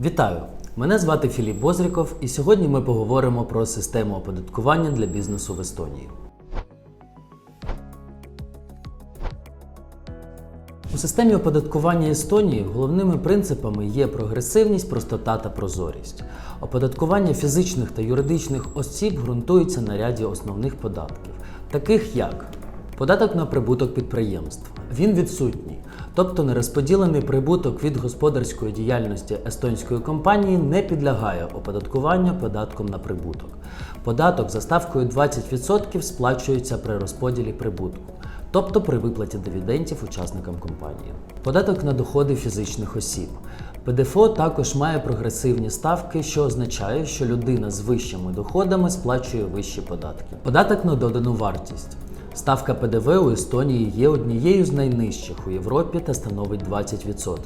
Вітаю! Мене звати Філіп Бозріков, і сьогодні ми поговоримо про систему оподаткування для бізнесу в Естонії. У системі оподаткування Естонії головними принципами є прогресивність, простота та прозорість. Оподаткування фізичних та юридичних осіб ґрунтується на ряді основних податків, таких як податок на прибуток підприємств. Він відсутній, тобто нерозподілений прибуток від господарської діяльності естонської компанії не підлягає оподаткуванню податком на прибуток. Податок за ставкою 20% сплачується при розподілі прибутку тобто при виплаті дивідендів учасникам компанії. Податок на доходи фізичних осіб. ПДФО також має прогресивні ставки, що означає, що людина з вищими доходами сплачує вищі податки. Податок на додану вартість. Ставка ПДВ у Естонії є однією з найнижчих у Європі та становить 20%.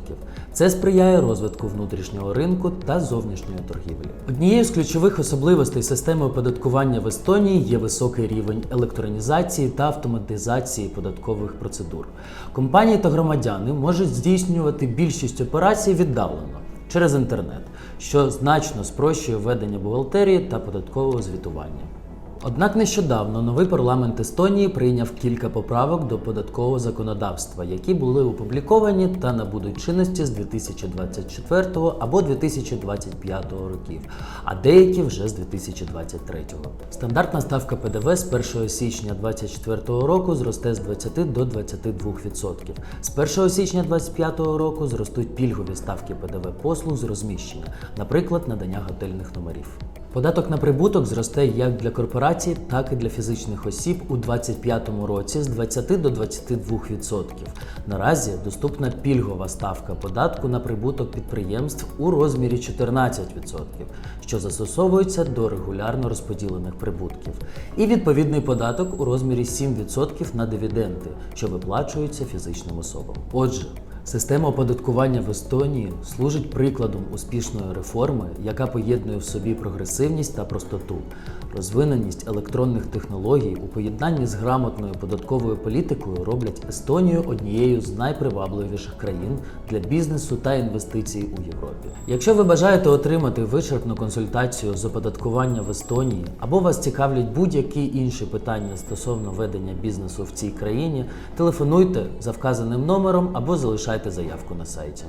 Це сприяє розвитку внутрішнього ринку та зовнішньої торгівлі. Однією з ключових особливостей системи оподаткування в Естонії є високий рівень електронізації та автоматизації податкових процедур. Компанії та громадяни можуть здійснювати більшість операцій віддалено через інтернет, що значно спрощує ведення бухгалтерії та податкового звітування. Однак нещодавно новий парламент Естонії прийняв кілька поправок до податкового законодавства, які були опубліковані та набудуть чинності з 2024 або 2025 років, а деякі вже з 2023. Стандартна ставка ПДВ з 1 січня 2024 року зросте з 20 до 22%. З 1 січня 2025 року зростуть пільгові ставки ПДВ послуг з розміщення, наприклад, надання готельних номерів. Податок на прибуток зросте як для корпорацій, так і для фізичних осіб у 2025 році з 20 до 22%. Наразі доступна пільгова ставка податку на прибуток підприємств у розмірі 14%, що застосовується до регулярно розподілених прибутків, і відповідний податок у розмірі 7% на дивіденди, що виплачуються фізичним особам. Отже, Система оподаткування в Естонії служить прикладом успішної реформи, яка поєднує в собі прогресивність та простоту, розвиненість електронних технологій у поєднанні з грамотною податковою політикою роблять Естонію однією з найпривабливіших країн для бізнесу та інвестицій у Європі. Якщо ви бажаєте отримати вичерпну консультацію з оподаткування в Естонії або вас цікавлять будь-які інші питання стосовно ведення бізнесу в цій країні, телефонуйте за вказаним номером або залишайте залишайте заявку на сайті.